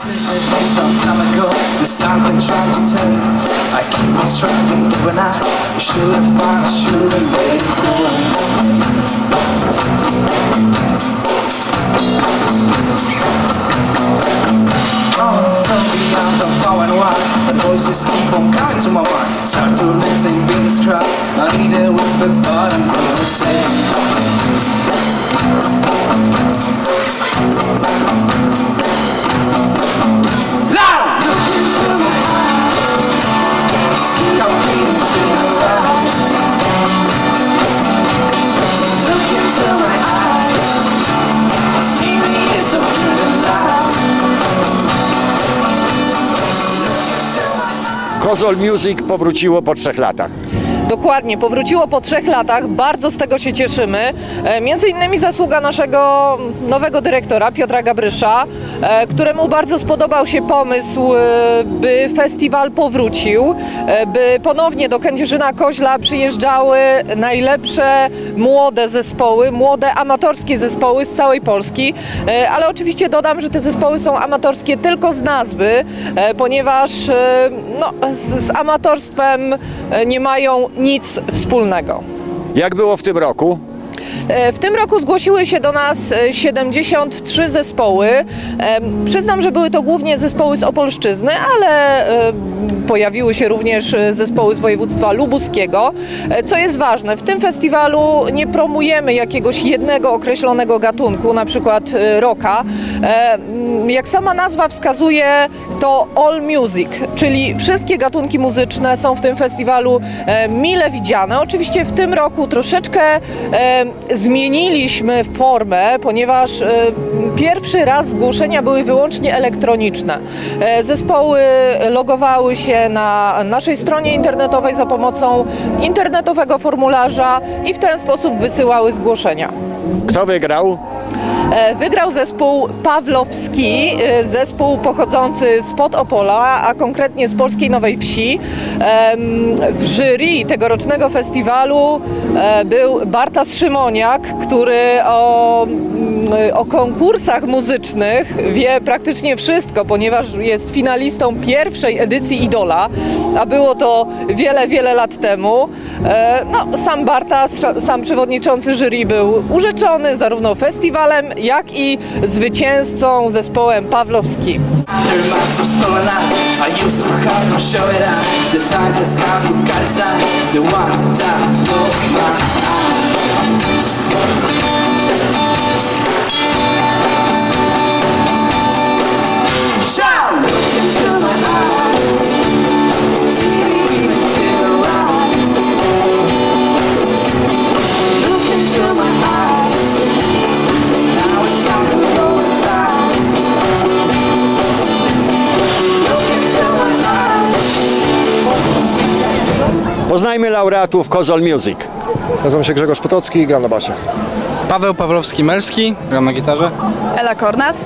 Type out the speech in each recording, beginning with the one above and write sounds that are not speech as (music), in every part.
Some time ago, there's something trying to tell. I keep on struggling when I should have found, should have go. On from beyond the far and wide, the voices keep on coming to my mind. It's hard to listen, this crowd. I need a whisper, but I'm gonna say. Kozol Music powróciło po trzech latach. Dokładnie, powróciło po trzech latach, bardzo z tego się cieszymy. E, Między innymi zasługa naszego nowego dyrektora Piotra Gabrysza, któremu bardzo spodobał się pomysł, e, by festiwal powrócił, e, by ponownie do Kędzierzyna Koźla przyjeżdżały najlepsze młode zespoły, młode amatorskie zespoły z całej Polski, E, ale oczywiście dodam, że te zespoły są amatorskie tylko z nazwy, e, ponieważ e, no, z, z amatorstwem e, nie mają nic wspólnego. Jak było w tym roku? E, W tym roku zgłosiły się do nas e, 73 zespoły. E, Przyznam, że były to głównie zespoły z Opolszczyzny, ale e, pojawiły się również e, zespoły z województwa lubuskiego. E, Co jest ważne, w tym festiwalu nie promujemy jakiegoś jednego określonego gatunku, na przykład e, rocka. E, Jak sama nazwa wskazuje, to all music, czyli wszystkie gatunki muzyczne są w tym festiwalu e, mile widziane. Oczywiście w tym roku troszeczkę e, zmieniliśmy formę, ponieważ e, pierwszy raz zgłoszenia były wyłącznie elektroniczne. E, Zespoły logowały się na naszej stronie internetowej za pomocą internetowego formularza i w ten sposób wysyłały zgłoszenia. Kto wygrał? E, Wygrał zespół Pawlowski, zespół pochodzący spod Opola, a konkretnie z Polskiej Nowej Wsi. W jury tegorocznego festiwalu był Bartas Szymoniak, który o, mm, o konkursach muzycznych wie praktycznie wszystko, ponieważ jest finalistą pierwszej edycji Idola, a było to wiele, wiele lat temu. E, No, sam Bartas, sam przewodniczący jury był urzeczony zarówno festiwalem, jak i zwycięzcą zespołem Pawlowskim. Poznajmy laureatów Kozol Music. Nazywam się Grzegorz Potocki i gram na basie. Paweł Pawlowski-Melski, gram na gitarze. Ela Kornas.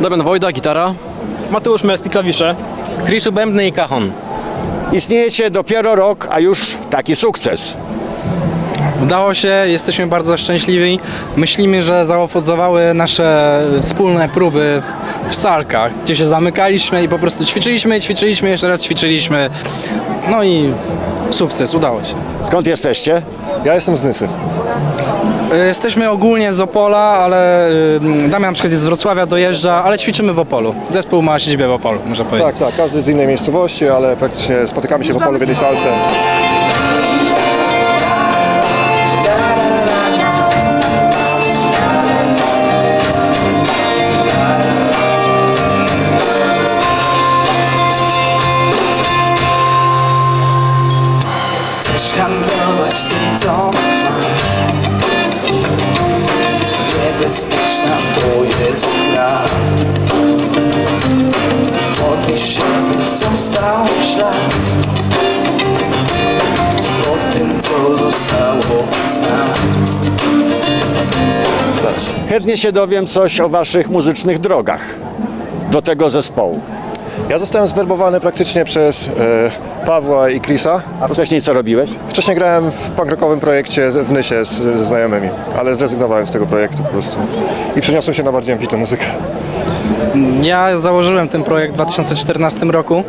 Damian Wojda, gitara. Mateusz Mesty, klawisze. Krisu Bębny i Kachon. Istniejecie dopiero rok, a już taki sukces. Udało się, jesteśmy bardzo szczęśliwi. Myślimy, że zaowocowały nasze wspólne próby w salkach, gdzie się zamykaliśmy i po prostu ćwiczyliśmy, ćwiczyliśmy, jeszcze raz ćwiczyliśmy. No i sukces, udało się. Skąd jesteście? Ja jestem z Nysy. Y, Jesteśmy ogólnie z Opola, ale y, Damian na przykład jest z Wrocławia, dojeżdża, ale ćwiczymy w Opolu. Zespół ma siedzibę w Opolu, można powiedzieć. Tak, tak, każdy z innej miejscowości, ale praktycznie spotykamy się w Opolu w jednej salce. Handlować tym, co masz Niebezpieczna to jest gra. Modlisz się, by został ślad. Po tym, co zostało z nas. Chętnie się dowiem coś o waszych muzycznych drogach. Do tego zespołu. Ja zostałem zwerbowany praktycznie przez e, Pawła i Chrisa. A wcześniej co robiłeś? Wcześniej grałem w punkrockowym projekcie w Nysie z, ze znajomymi, ale zrezygnowałem z tego projektu po prostu. I przeniosłem się na bardziej ambitną muzykę. Ja założyłem ten projekt w 2014 roku.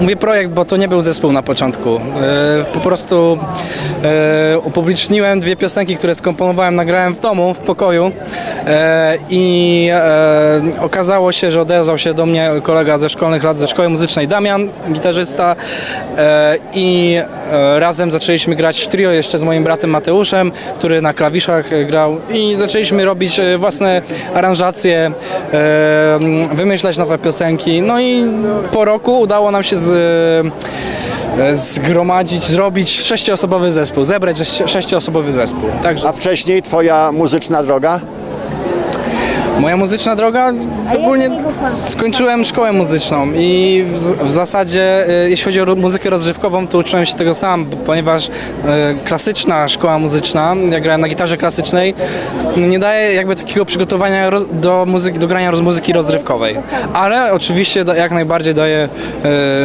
Mówię projekt, bo to nie był zespół na początku. E, Po prostu e, upubliczniłem dwie piosenki, które skomponowałem, nagrałem w domu, w pokoju E, i okazało się, że odezwał się do mnie kolega ze szkolnych lat, ze szkoły muzycznej, Damian, gitarzysta i razem zaczęliśmy grać w trio jeszcze z moim bratem Mateuszem, który na klawiszach grał i zaczęliśmy robić własne aranżacje, wymyślać nowe piosenki. No i po roku udało nam się z, e, zgromadzić, zrobić sześcioosobowy zespół, zebrać sześci- sześcioosobowy zespół. Także A wcześniej twoja muzyczna droga? Moja muzyczna droga ogólnie skończyłem szkołę muzyczną i w, w zasadzie e, jeśli chodzi o muzykę rozrywkową, to uczyłem się tego sam, bo- ponieważ e, klasyczna szkoła muzyczna, ja grałem na gitarze klasycznej, nie daje jakby takiego przygotowania roz, do muzyki, do grania roz, muzyki rozrywkowej. Ale oczywiście da, jak najbardziej daje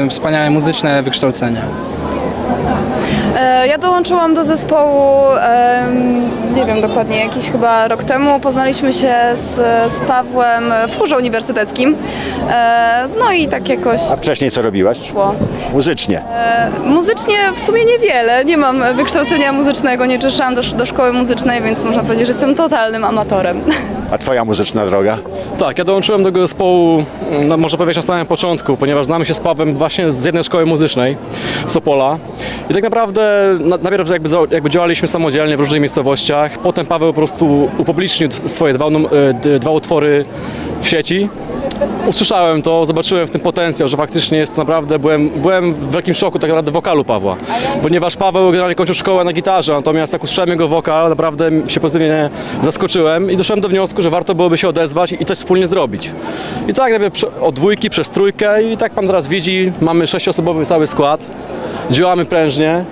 e, wspaniałe muzyczne wykształcenie. E, Ja dołączyłam do zespołu, em, nie wiem dokładnie, jakiś chyba rok temu. Poznaliśmy się z, z Pawłem w chórze uniwersyteckim. E, No i tak jakoś A wcześniej co robiłaś? szło. Muzycznie. Muzycznie w sumie niewiele. Nie mam wykształcenia muzycznego, nie czyszczałam do, do szkoły muzycznej, więc można powiedzieć, że jestem totalnym amatorem. (laughs) A twoja muzyczna droga? Tak, ja dołączyłem do zespołu, no, można powiedzieć na samym początku, ponieważ znamy się z Pawłem właśnie z jednej szkoły muzycznej, z Opola. I tak naprawdę na, najpierw jakby, jakby działaliśmy samodzielnie w różnych miejscowościach, potem Paweł po prostu upublicznił swoje dwa, d- dwa utwory w sieci. Usłyszałem to, zobaczyłem w tym potencjał, że faktycznie jest naprawdę, byłem, byłem w wielkim szoku tak naprawdę wokalu Pawła, ponieważ Paweł generalnie kończył szkołę na gitarze, natomiast jak usłyszałem jego wokal, naprawdę się pozytywnie zaskoczyłem i doszedłem do wniosku, że warto byłoby się odezwać i coś wspólnie zrobić. I tak najpierw od dwójki przez trójkę i tak pan teraz widzi, mamy sześciosobowy cały skład, działamy prężnie.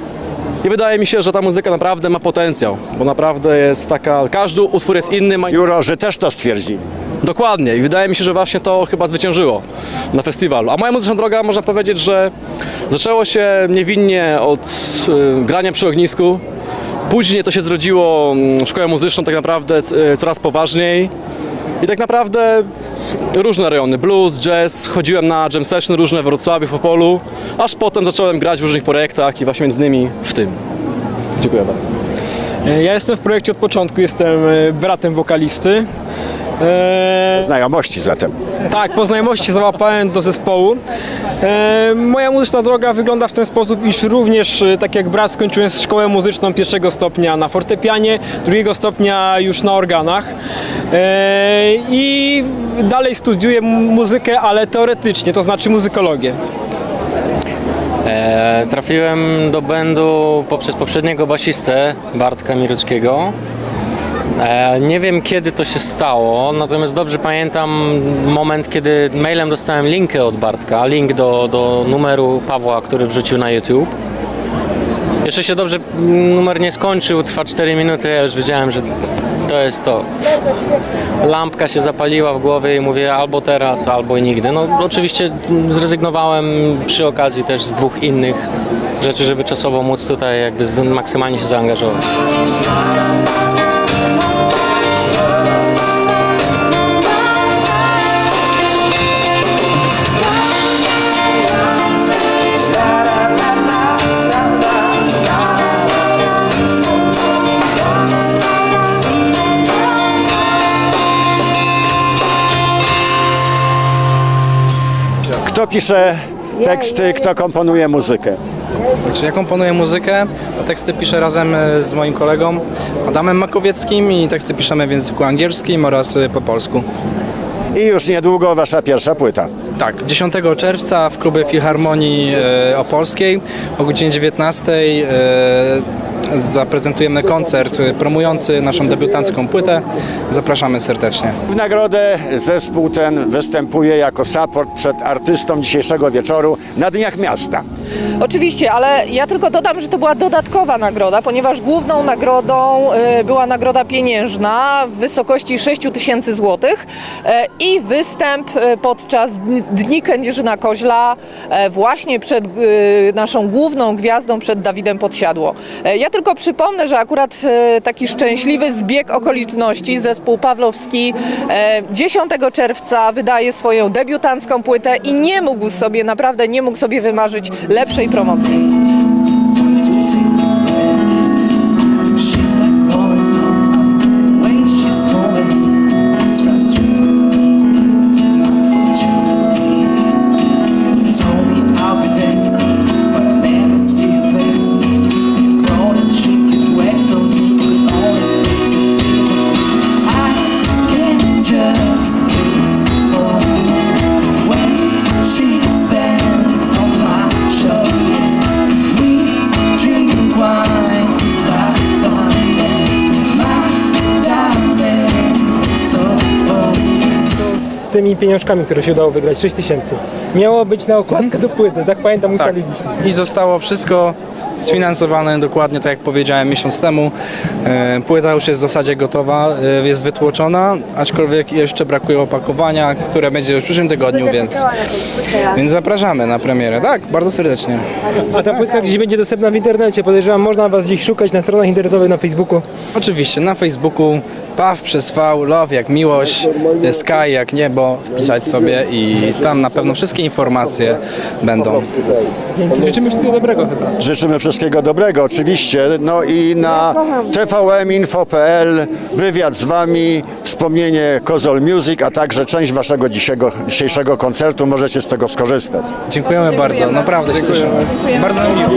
I wydaje mi się, że ta muzyka naprawdę ma potencjał, bo naprawdę jest taka, każdy utwór jest inny, ma Jurorzy też to stwierdzili. Dokładnie i wydaje mi się, że właśnie to chyba zwyciężyło na festiwalu. A moja muzyczna droga można powiedzieć, że zaczęło się niewinnie od y, grania przy ognisku. Później to się zrodziło mm, szkołę muzyczną tak naprawdę y, coraz poważniej. I tak naprawdę różne rejony, blues, jazz, chodziłem na jam session różne w Wrocławiu, w Opolu, aż potem zacząłem grać w różnych projektach i właśnie między innymi w tym. Dziękuję bardzo. Ja jestem w projekcie od początku, jestem e, bratem wokalisty. E, Znajomości zatem. tak, po znajomości załapałem do zespołu. E, moja muzyczna droga wygląda w ten sposób, iż również, e, tak jak brat, skończyłem szkołę muzyczną pierwszego stopnia na fortepianie, drugiego stopnia już na organach. E, I dalej studiuję muzykę, ale teoretycznie, to znaczy muzykologię. E, trafiłem do bandu poprzez poprzedniego basistę Bartka Miruckiego. E, nie wiem kiedy to się stało, natomiast dobrze pamiętam moment, kiedy mailem dostałem linkę od Bartka, link do, do numeru Pawła, który wrzucił na YouTube. Jeszcze się dobrze mm, numer nie skończył, trwa 4 minuty, ja już wiedziałem, że to jest to. Lampka się zapaliła w głowie i mówię albo teraz, albo nigdy. No oczywiście zrezygnowałem przy okazji też z dwóch innych rzeczy, żeby czasowo móc tutaj jakby maksymalnie się zaangażować. Pisze teksty, kto komponuje muzykę? Znaczy, ja komponuję muzykę, a teksty piszę razem e, z moim kolegą Adamem Makowieckim i teksty piszemy w języku angielskim oraz e, po polsku. I już niedługo wasza pierwsza płyta. Tak, 10 czerwca w klubie Filharmonii e, Opolskiej o godzinie 19 e, zaprezentujemy koncert promujący naszą debiutancką płytę. Zapraszamy serdecznie. W nagrodę zespół ten występuje jako support przed artystą dzisiejszego wieczoru na Dniach Miasta. Oczywiście, ale ja tylko dodam, że to była dodatkowa nagroda, ponieważ główną nagrodą e, była nagroda pieniężna w wysokości 6 tysięcy złotych e, i występ e, podczas Dni- Kędzierzyna Koźla właśnie przed naszą główną gwiazdą, przed Dawidem Podsiadło. Ja tylko przypomnę, że akurat taki szczęśliwy zbieg okoliczności zespół Pawlowski e, 10 czerwca wydaje swoją debiutancką płytę i nie mógł sobie, naprawdę nie mógł sobie wymarzyć lepszej promocji. Z tymi pieniążkami, które się udało wygrać, 6 tysięcy. Miało być na okładkę do płyty, tak pamiętam, ustaliliśmy. I zostało wszystko sfinansowane dokładnie tak jak powiedziałem miesiąc temu. E, Płyta już jest w zasadzie gotowa, e, jest wytłoczona, aczkolwiek jeszcze brakuje opakowania, które będzie już w przyszłym tygodniu, więc, więc zapraszamy na premierę. Tak, bardzo serdecznie. A ta płytka gdzieś będzie dostępna w internecie, podejrzewam, można was gdzieś szukać na stronach internetowych, na Facebooku. Oczywiście na Facebooku PAW przez V, Love jak miłość, Sky jak niebo, wpisać sobie i tam na pewno wszystkie informacje będą. Dzięki, życzymy wszystkiego dobrego chyba. Życzymy wszystkiego dobrego, oczywiście. No i na tvminfo.pl wywiad z Wami, wspomnienie Kozol Music, a także część Waszego dzisiejszego, dzisiejszego koncertu. Możecie z tego skorzystać. Dziękujemy, bardzo, naprawdę się cieszymy. Bardzo nam miło.